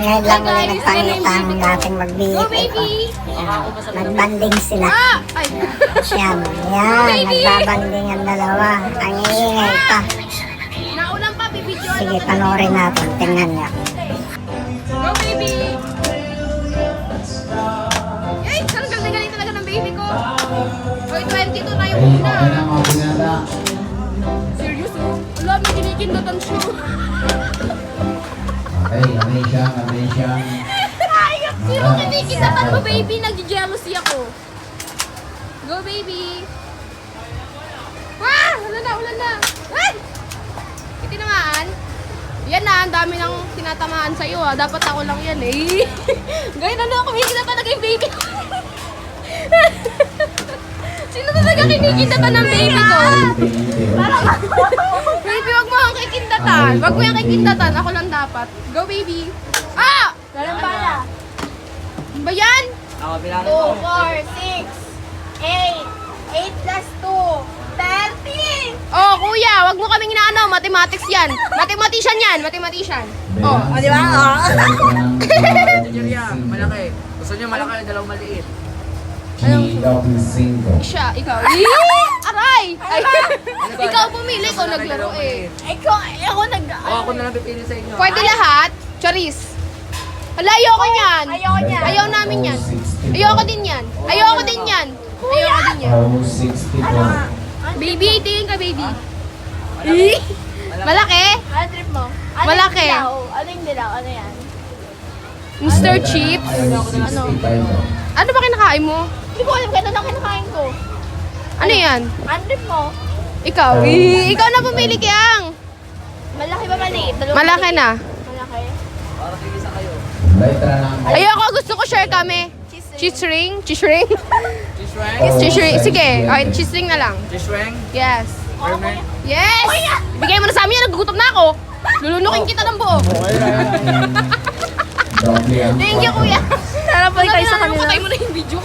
Ngayon lang ulit nagpangita ang dating. Go, baby! Ayan, Nagbanding sila. Ah! Ay! Yan, yan, nagbabanding ang dalawa. Ang iingay pa. Sige, panoorin natin. Tingnan niya. Go, baby! Ay, sarang galing-galing talaga ng baby ko. Oy, 22 na yung una. Oh. Wala, may kinikindotan siya. Okay, amay siyang, amay siyang. Ayok, sino kinikindatan mo, baby? Nag-jealousy ako. Go, baby! Ah! Wala na, wala na. Ay! Itinamaan. Yan na, ang dami nang tinatamaan sa'yo ah. Dapat ako lang yan eh. Gaya na ako, kinikita talaga yung baby ko. Sino talaga kinikindatan ng baby ko? baby, wag mo akong kikindatan. Wag mo yung kikindatan. Ako lang dapat. Go, baby. Ah! Dalang bala. Ano ba yan? 2, 4, 6, 8. 8 plus 2. 13! Oh, kuya, wag mo kaming inaano. Mathematics yan. Mathematician yan. Mathematician. Oh, ah, di ba? Junior malaki. Gusto niyo malaki, dalawang maliit. G-5. siya, ikaw. Eee! Aray! Ay, ikaw pumili ko naglaro eh. Ikaw, ako nag... O, ako na lang pipili sa inyo. Pwede lahat? Charis. Hala, ayoko niyan. Ayoko niyan. Ayaw namin yan. Ayoko din yan. Ayoko din yan. Ayoko din yan. Oh, 64. Baby, tingin ka, baby. Eh? Malaki? Ano trip mo? Ano Malaki. yung dilaw? Ano yung dilaw? Ano yan? Mr. Chips? Ano? Ano ba kinakain mo? Hindi ko alam kaya ano kinakain ko. Ano yan? Ano trip mo? Ikaw? Eh, ikaw na pumili, Kiang. Malaki ba maliit? Dalawang Malaki na. Malaki. Para tigisa kayo. Letra ng Ayoko, gusto ko share kami. Cheese ring? Cheese ring? Chishweng? Cheese ring. Sige, okay, cheese ring na lang. Chishweng? Yes. Hermes? Yes! Bigay mo na sa amin yan, nagugutom na ako. Lulunukin kita ng buo. Thank you, kuya. Sarap Patay mo na yung video.